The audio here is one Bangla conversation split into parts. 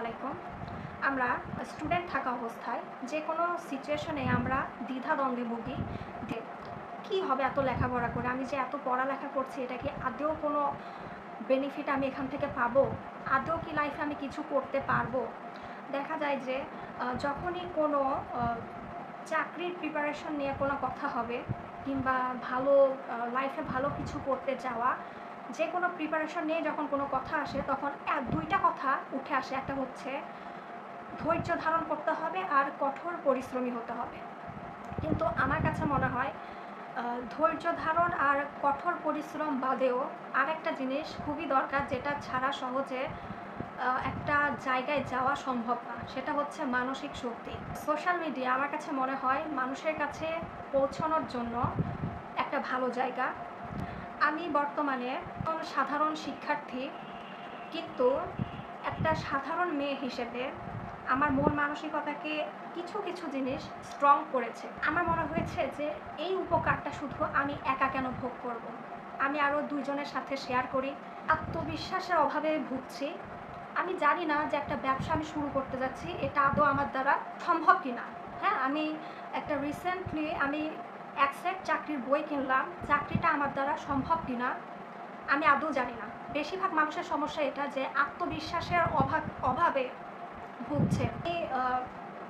আলাইকুম। আমরা স্টুডেন্ট থাকা অবস্থায় যে কোনো সিচুয়েশনে আমরা দ্বিধাদ্বন্দ্বে ভুগি যে কী হবে এত লেখাপড়া করে? আমি যে এত পড়ালেখা করছি, এটা কি আদৌ কোনো বেনিফিট আমি এখান থেকে পাবো? আদৌ কি লাইফে আমি কিছু করতে পারব? দেখা যায় যে যখনই কোনো চাকরির প্রিপারেশন নিয়ে কোনো কথা হবে কিংবা ভালো লাইফে ভালো কিছু করতে যাওয়া যে কোনো প্রিপারেশন নিয়ে যখন কোনো কথা আসে, তখন এক, দুইটা কথা উঠে আসে। একটা হচ্ছে, ধৈর্য ধারণ করতে হবে আর কঠোর পরিশ্রমী হতে হবে। কিন্তু আমার কাছে মনে হয় ধৈর্য ধারণ আর কঠোর পরিশ্রম বাদেও আরেকটা জিনিস খুবই দরকার, যেটা ছাড়া সহজে একটা জায়গায় যাওয়া সম্ভব না। সেটা হচ্ছে মানসিক শক্তি। সোশ্যাল মিডিয়া আমার কাছে মনে হয়, মানুষের কাছে পৌঁছানোর জন্য একটা ভালো জায়গা। আমি বর্তমানে সাধারণ শিক্ষার্থী, কিন্তু একটা সাধারণ মেয়ে হিসেবে আমার মন মানসিকতাকে কিছু কিছু জিনিস স্ট্রং করেছে। আমার মনে হয়েছে যে এই উপকারটা শুধু আমি একা কেন ভোগ করব। আমি আরও দুইজনের সাথে শেয়ার করি আত্মবিশ্বাসের অভাবে ভুগছি। আমি জানি না যে একটা ব্যবসা আমি শুরু করতে যাচ্ছি, এটা আদৌ আমার দ্বারা সম্ভব কি না হ্যাঁ আমি একটা রিসেন্টলি আমি এক সেট চাকরির বই কিনলাম, চাকরিটা আমার দ্বারা সম্ভব কি না আমি আদৌ জানি না। বেশিরভাগ মানুষের সমস্যা এটা যে আত্মবিশ্বাসের অভাব, অভাবে ভুগছে। আমি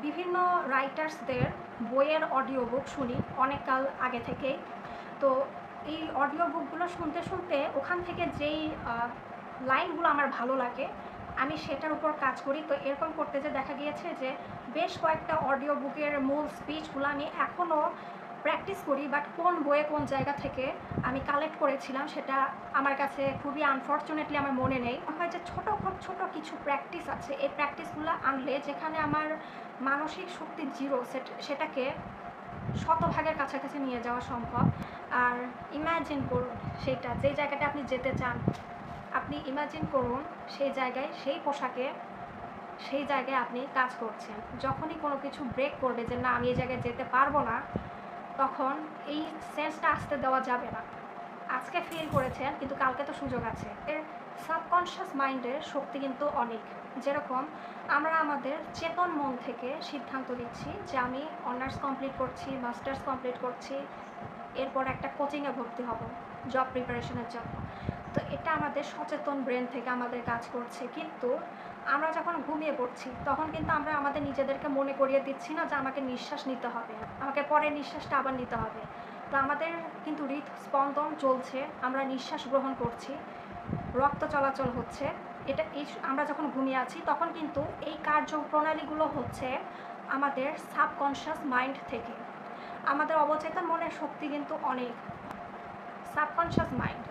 বিভিন্ন রাইটার্সদের বইয়ের অডিও বুক শুনি অনেক কাল আগে থেকেই। তো এই অডিও বুকগুলো শুনতে শুনতে ওখান থেকে যেই লাইনগুলো আমার ভালো লাগে, আমি সেটার উপর কাজ করি। তো এরকম করতে যে দেখা গিয়েছে যে বেশ কয়েকটা অডিও বুকের মূল স্পিচগুলো আমি এখনও প্র্যাকটিস করি বাট কোন বইয়ে কোন জায়গা থেকে আমি কালেক্ট করেছিলাম সেটা আমার কাছে খুবই আনফর্চুনেটলি আমার মনে নেই। হয় যে ছোটো, খুব ছোটো কিছু প্র্যাকটিস আছে। এই প্র্যাকটিসগুলো আনলে যেখানে আমার মানসিক শক্তি জিরো সেটাকে শতভাগের কাছাকাছি নিয়ে যাওয়া সম্ভব। আর ইমাজিন করুন সেইটা যেই জায়গাটা আপনি যেতে চান, আপনি ইমাজিন করুন সেই জায়গায়, সেই পোশাকে সেই জায়গায় আপনি কাজ করছেন। যখনই কোনো কিছু ব্রেক করবে যে, না, আমি এই জায়গায় যেতে পারব না তখন এই সেন্সটা আসতে দেওয়া যাবে না। আজকে ফিল করেছেন, কিন্তু কালকে তো সুযোগ আছে। এর সাবকনশিয়াস মাইন্ডের শক্তি কিন্তু অনেক। যেরকম আমরা আমাদের চেতন মন থেকে সিদ্ধান্ত নিচ্ছি যে আমি অনার্স কমপ্লিট করছি মাস্টার্স কমপ্লিট করছি, এরপর একটা কোচিংয়ে ভর্তি হব জব প্রিপারেশনের জন্য। তো এটা আমাদের সচেতন ব্রেন থেকে আমাদের কাজ করছে। কিন্তু আমরা যখন ঘুমিয়ে পড়ছি, তখন কিন্তু আমরা আমাদের নিজেদেরকে মনে করিয়ে দিচ্ছি না যে আমাকে নিঃশ্বাস নিতে হবে। আমাকে পরে নিঃশ্বাসটা আবার নিতে হবে। তো আমাদের কিন্তু হৃদস্পন্দন চলছে, আমরা নিঃশ্বাস গ্রহণ করছি, রক্ত চলাচল হচ্ছে। এটা এই আমরা যখন ঘুমিয়ে আছি, তখন কিন্তু এই কার্যপ্রণালীগুলো হচ্ছে আমাদের সাবকনশিয়াস মাইন্ড থেকে। আমাদের অবচেতন মনের শক্তি কিন্তু অনেক। Subconscious mind.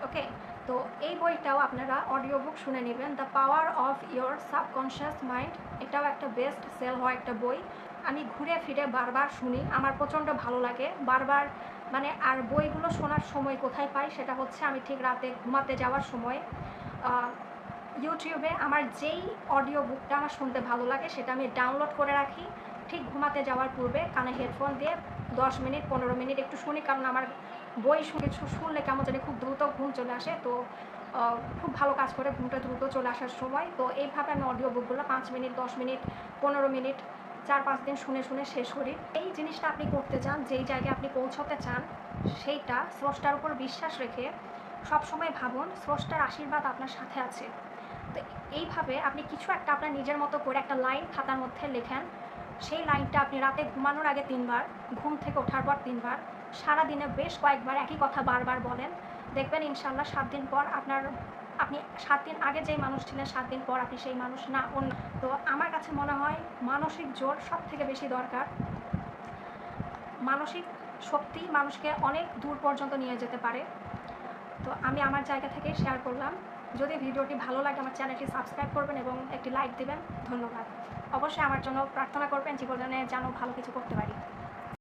তো এই বইটাও আপনারা অডিও বুক শুনে নেবেন। The power of your subconscious mind এটাও একটা বেস্ট সেল হওয়া একটা বই। আমি ঘুরে ফিরে বারবার শুনি, আমার প্রচণ্ড ভালো লাগে। বারবার মানে আর বইগুলো শোনার সময় কোথায় পাই সেটা হচ্ছে আমি ঠিক রাতে ঘুমাতে যাওয়ার সময় ইউটিউবে আমার যেই অডিও বুকটা আমার শুনতে ভালো লাগে সেটা আমি ডাউনলোড করে রাখি। ঠিক ঘুমাতে যাওয়ার পূর্বে কানে হেডফোন দিয়ে দশ মিনিট, পনেরো মিনিট একটু শুনি, কারণ আমার বই শুনে শুনলে কেমন জানি খুব দ্রুত ঘুম চলে আসে। তো খুব ভালো কাজ করে ঘুমটা দ্রুত চলে আসার সময়। তো এইভাবে আমি অডিও বুকগুলো পাঁচ মিনিট, দশ মিনিট, পনেরো মিনিট, চার পাঁচ দিন শুনে শুনে শেষ করি। এই জিনিসটা আপনি করতে চান, যেই জায়গায় আপনি পৌঁছতে চান, সেইটা স্রষ্টার উপর বিশ্বাস রেখে সবসময় ভাবুন, স্রষ্টার আশীর্বাদ আপনার সাথে আছে। তো এইভাবে আপনি কিছু একটা আপনার নিজের মতো করে একটা লাইন খাতার মধ্যে লেখেন। সেই লাইনটা আপনি রাতে ঘুমানোর আগে তিনবার, ঘুম থেকে ওঠার পর তিনবার সারা দিনে বেশ কয়েকবার একই কথা বারবার বলেন। দেখবেন ইনশাল্লাহ সাত দিন পর আপনার, আপনি সাত দিন আগে যেই মানুষ ছিলেন, সাত দিন পর আপনি সেই মানুষ না অন্য তো আমার কাছে মনে হয় মানসিক জোর সব থেকে বেশি দরকার। মানসিক শক্তি মানুষকে অনেক দূর পর্যন্ত নিয়ে যেতে পারে। তো আমি আমার জায়গা থেকে শেয়ার করলাম। যদি ভিডিওটি ভালো লাগে, আমার চ্যানেলটি সাবস্ক্রাইব করবেন এবং একটি লাইক দেবেন। ধন্যবাদ। অবশ্যই আমার জন্য প্রার্থনা করবেন, জীবনে যেন ভালো কিছু করতে পারি।